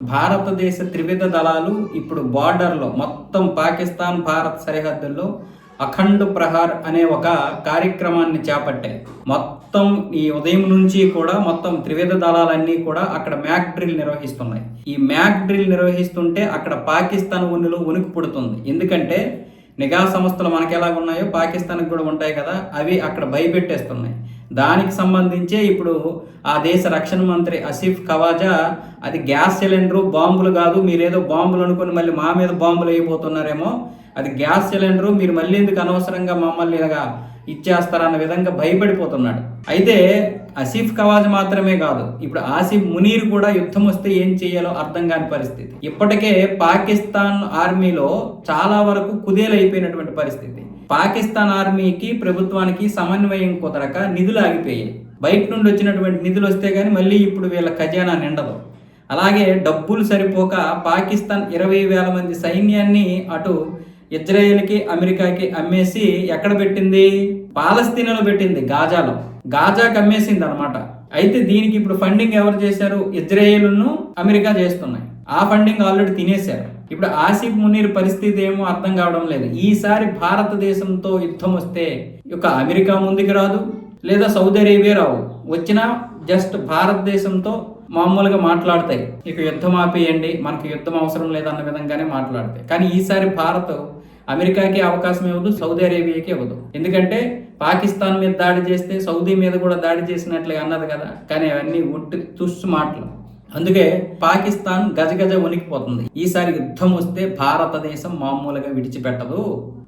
భారతదేశ త్రివిధ దళాలు ఇప్పుడు బార్డర్లో మొత్తం పాకిస్తాన్ భారత్ సరిహద్దుల్లో అఖండ్ ప్రహార్ అనే ఒక కార్యక్రమాన్ని చేపట్టాయి. మొత్తం ఈ ఉదయం నుంచి కూడా మొత్తం త్రివిధ దళాలన్నీ కూడా అక్కడ మ్యాక్ డ్రిల్ నిర్వహిస్తున్నాయి. ఈ మ్యాక్ డ్రిల్ నిర్వహిస్తుంటే అక్కడ పాకిస్తాన్ ఉన్నిలో ఉనికి పుడుతుంది. ఎందుకంటే నిఘా సంస్థలు మనకి ఉన్నాయో పాకిస్తాన్కి కూడా ఉంటాయి కదా అవి అక్కడ భయపెట్టేస్తున్నాయి. దానికి సంబంధించే ఇప్పుడు ఆ దేశ రక్షణ మంత్రి అసిఫ్ ఖవాజా అది గ్యాస్ సిలిండరు బాంబులు కాదు మీరేదో బాంబులు అనుకుని మళ్ళీ మా మీద బాంబులు అయిపోతున్నారేమో అది గ్యాస్ సిలిండరు మీరు మళ్ళీ ఎందుకు అనవసరంగా మమ్మల్ని ఇలాగా ఇచ్చేస్తారన్న విధంగా భయపడిపోతున్నాడు. అయితే అసీఫ్ కవాజ్ మాత్రమే కాదు ఇప్పుడు ఆసిఫ్ మునీర్ కూడా యుద్ధం వస్తే ఏం చేయాలో అర్థం కాని పరిస్థితి. ఇప్పటికే పాకిస్తాన్ ఆర్మీలో చాలా వరకు కుదేలైపోయినటువంటి పరిస్థితి. పాకిస్తాన్ ఆర్మీకి ప్రభుత్వానికి సమన్వయం కుదరక నిధులు ఆగిపోయాయి. బయట నుండి వచ్చినటువంటి నిధులు వస్తే కానీ మళ్ళీ ఇప్పుడు వీళ్ళ ఖజానా నిండదు. అలాగే డబ్బులు సరిపోక పాకిస్తాన్ ఇరవై వేల మంది సైన్యాన్ని అటు ఇజ్రాయెల్కి అమెరికాకి అమ్మేసి ఎక్కడ పెట్టింది? పాలస్తీనాలో పెట్టింది గాజాలో. గాజాకి అమ్మేసింది అనమాట అయితే దీనికి ఇప్పుడు ఫండింగ్ ఎవరు చేశారు? ఇజ్రాయేల్ను అమెరికా చేస్తున్నాయి. ఆ ఫండింగ్ ఆల్రెడీ తినేశారు. ఇప్పుడు ఆసిఫ్ మునీర్ పరిస్థితి ఏమో అర్థం కావడం లేదు. ఈసారి భారతదేశంతో యుద్ధం వస్తే ఒక అమెరికా ముందుకు రాదు లేదా సౌదీ అరేబియా రావు. వచ్చినా జస్ట్ భారతదేశంతో మామూలుగా మాట్లాడతాయి. ఇక యుద్ధం ఆపేయండి మనకి యుద్ధం అవసరం లేదన్న విధంగానే మాట్లాడతాయి. కానీ ఈసారి భారత్ అమెరికాకి అవకాశం ఇవ్వదు సౌదీ అరేబియాకి ఇవ్వదు. ఎందుకంటే పాకిస్తాన్ మీద దాడి చేస్తే సౌదీ మీద కూడా దాడి చేసినట్లుగా అన్నది కదా. కానీ అవన్నీ ఒట్టి తుస్సు మాటలు. అందుకే పాకిస్తాన్ గజగజ వణికిపోతుంది. ఈసారి యుద్ధం వస్తే భారతదేశం మామూలుగా విడిచిపెట్టదు.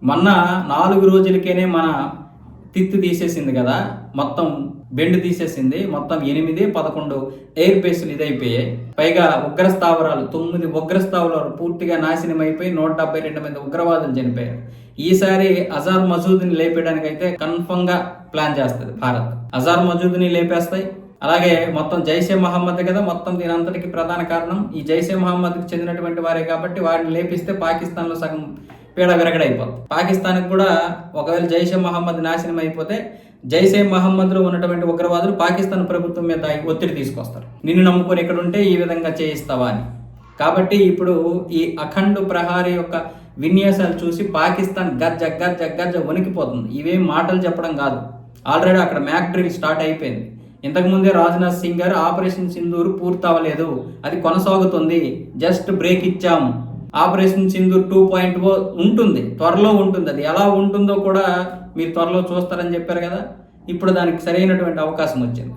మొన్న నాలుగు రోజులకేనే మన తిత్తి తీసేసింది కదా మొత్తం బెండ్ తీసేసింది మొత్తం ఎనిమిది పదకొండు ఎయిర్ బేస్లు ఇదైపోయాయి. పైగా ఉగ్ర స్థావరాలు తొమ్మిది ఉగ్ర స్థావరాలు పూర్తిగా నాశనం అయిపోయి నూట డెబ్బై రెండు మంది ఉగ్రవాదులు చనిపోయారు. ఈసారి అజార్ మజూద్ని లేపేయడానికి అయితే కన్ఫర్మ్గా ప్లాన్ చేస్తుంది భారత్. అజార్ మజూద్ని లేపేస్తాయి అలాగే మొత్తం జైషే మహమ్మద్ కదా మొత్తం దీని అంతటికి ప్రధాన కారణం. ఈ జైషే మహమ్మద్కి చెందినటువంటి వారే కాబట్టి వారిని లేపిస్తే పాకిస్తాన్లో సగం పీడ విరగడైపోతుంది పాకిస్తాన్కి కూడా ఒకవేళ జైషే మహమ్మద్ నాశనం అయిపోతే జైసే మహమ్మద్లో ఉన్నటువంటి ఉగ్రవాదులు పాకిస్తాన్ ప్రభుత్వం మీద ఒత్తిడి తీసుకొస్తారు. నిన్ను నమ్ముకొని ఇక్కడ ఉంటే ఈ విధంగా చేయిస్తావా అని. కాబట్టి ఇప్పుడు ఈ అఖండు ప్రహారీ యొక్క విన్యాసాలు చూసి పాకిస్తాన్ గజ్జ గజ్జ గజ్జ వణికిపోతుంది. ఇవేం మాటలు చెప్పడం కాదు. ఆల్రెడీ అక్కడ మ్యాక్ డ్రిల్ స్టార్ట్ అయిపోయింది. ఇంతకుముందే రాజ్నాథ్ సింగ్ గారు ఆపరేషన్ సింధూర్ పూర్తి అవ్వలేదు అది కొనసాగుతుంది. జస్ట్ బ్రేక్ ఇచ్చాం. Operation Sindoor two point O ఉంటుంది. త్వరలో ఉంటుంది. అది ఎలా ఉంటుందో కూడా మీరు త్వరలో చూస్తారని చెప్పారు కదా. ఇప్పుడు దానికి సరైనటువంటి అవకాశం వచ్చింది.